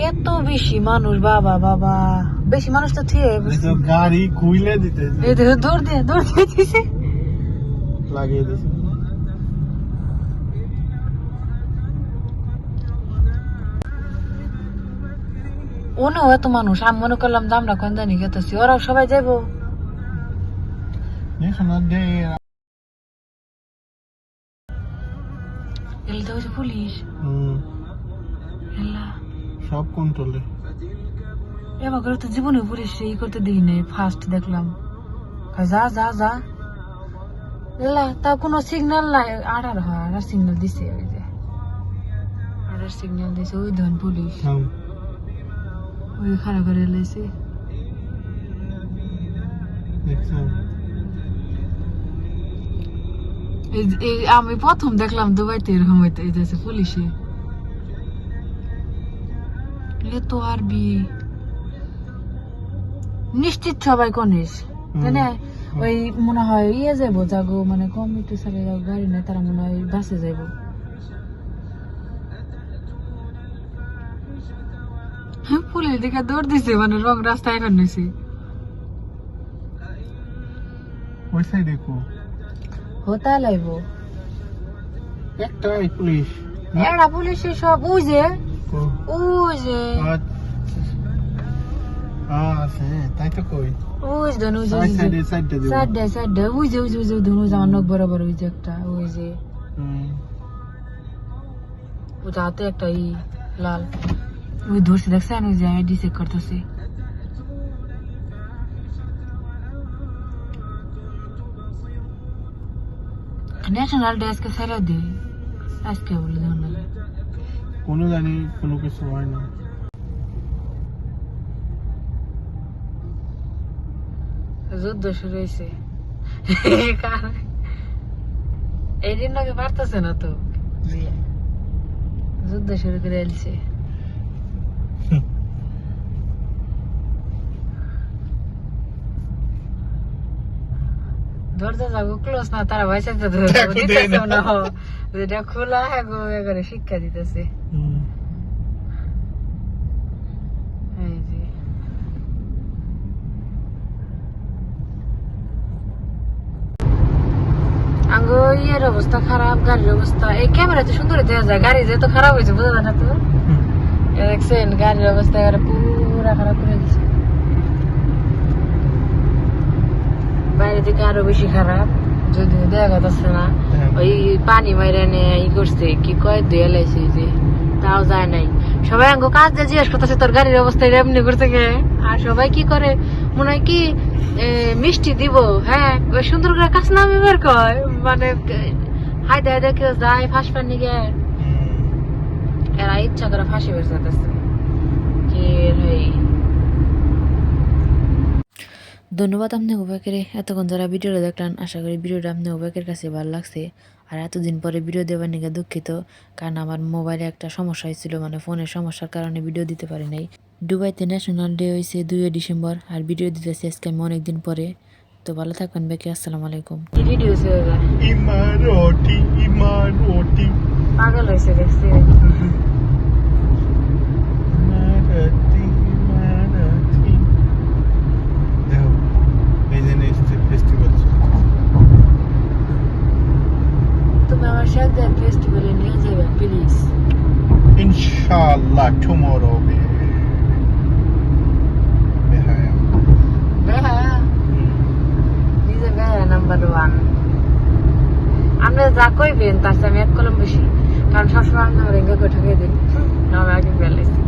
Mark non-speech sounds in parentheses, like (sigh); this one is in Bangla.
এত বেশি মানুষ বাবা বাবা। বেশি মানুষ তো থিয়ে গাড়ি খুইলে দিতে দৌড় দিয়ে দৌড় দিয়ে দিছে। লাগিয়ে দিছে। এত মানুষ আমি মনে করলাম যে আমরা কোন জানি গেতেছি ওরাও সবাই যাইবো। তো পুলিশ। হুম, এলা। সব কন্ট্রোলে এবার তো জীবনে পুলিশ ই করতে দিই নাই ফার্স্ট দেখলাম। যা যা যা। এলা তা কোনো সিগন্যাল নাই। আড়ার হয় আড়ার সিগন্যাল দিছে ওই যে। আড়ার সিগন্যাল দিছে ওই ধন পুলিশ। ওই খাড়া করে লাইছে আমি প্রথম দেখলাম দুবাইতে এরকম হইতে পুলিশে। এ তো আরবি নিশ্চিত সবাই কনিস জানে ওই মনে হয় ইয়ে যাব যাগো মানে কমিটি সালে যাব গাড়ি না তারা মনে হয় বাসে যাব হ্যাঁ পুলিশ দিকে দৌড় দিছে মানে রং রাস্তা এখন নিছি। ওই সাইডে কো। হতা লাইবো একটাই পুলিশ। এরা পুলিশে সব ওই যে কো ওই যে আছে তাই তো কই ওই যে ধন, ওই যে, সাইড ওই যে সাইডে সাইডে দেব সাইডে সাইডে ওই যে ওই যে ওই যে ধনু আমার নখ বরাবর ওই যে একটা ওই যে হুম ওটা হাতে একটা ই লাল ওই ধরছে দেখছেন ওই যে আইডি চেক করতেছে ন্যাশনাল ডে আজকে ছেড়ে দে আজকে বলে ধন্যবাদ কোনো জানি কোনো কিছু হয় না। যুদ্ধ শুরু হয়েছে এই দিন আগে পারতেছে না তো? যুদ্ধ শুরু করে এলছে (laughs) যাব ক্লোজ না তারা তো দিতেছে না। যেটা খোলা হ্যাঁ গো করে শিক্ষা দিতেছে যে। আঙ্গো ইয়ের অবস্থা খারাপ গাড়ির অবস্থা এই ক্যামেরাতে সুন্দর দেখা যায়। গাড়ি যেহেতু খারাপ হয়েছে বোঝা না তো? দেখছেন গাড়ির অবস্থা এবারে পুরা খারাপ করে দিচ্ছে থেকে আরও বেশি খারাপ। যদি দেখা যাচ্ছে না। হ্যাঁ। ওই পানি মাইরে নে ই করছে। কি কয় ধুয়ে লাইছে যে। তাও যায় নাই। সবাই আঙ্গো কাজ দিয়ে জিজ্ঞেস করতেছে তোর গাড়ির অবস্থা এমনি করতে গে আর সবাই কি করে? মনে হয় কি মিষ্টি দিব। হ্যাঁ ওই সুন্দর করে কাজ নামে বের কয়? মানে হাইদা হাইদা কেউ যায় ফাঁস পানি গে এরা ইচ্ছা করে ফাঁসি বের যেতেছে কি ধন্যবাদ আপনি উবাকের এতক্ষণ যারা ভিডিওটা দেখলেন। আশা করি ভিডিওটা আপনি উবাকের কাছে ভালো লাগছে। আর এতদিন পরে ভিডিও দেওয়ার নিকে দুঃখিত কারণ আমার মোবাইলে একটা সমস্যা হয়েছিল মানে ফোনের সমস্যার কারণে ভিডিও দিতে পারি নাই। দুবাইতে ন্যাশনাল ডে হয়েছে দুই ডিসেম্বর আর ভিডিও দিতেছি আজকে আমি অনেকদিন পরে। তো ভালো থাকবেন বাকি আসসালামু আলাইকুম। পাগল হয়েছে দেখছি ইমারতি ইমারতি দেখো এই যে নেক্সট ফেস্টিভ্যাল তুমি আমার সাথে ফেস্টিভ্যালে নিয়ে যাবে প্লিজ ইনশাআল্লাহ টুমরো নাম্বার ওয়ান আপনি যা কইবেন তার চেয়ে আমি এক কলম বেশি। কারণ সবসময় আমরা রেঙ্গা করে ঠকিয়ে দিন আমরা আগে বেলাইছি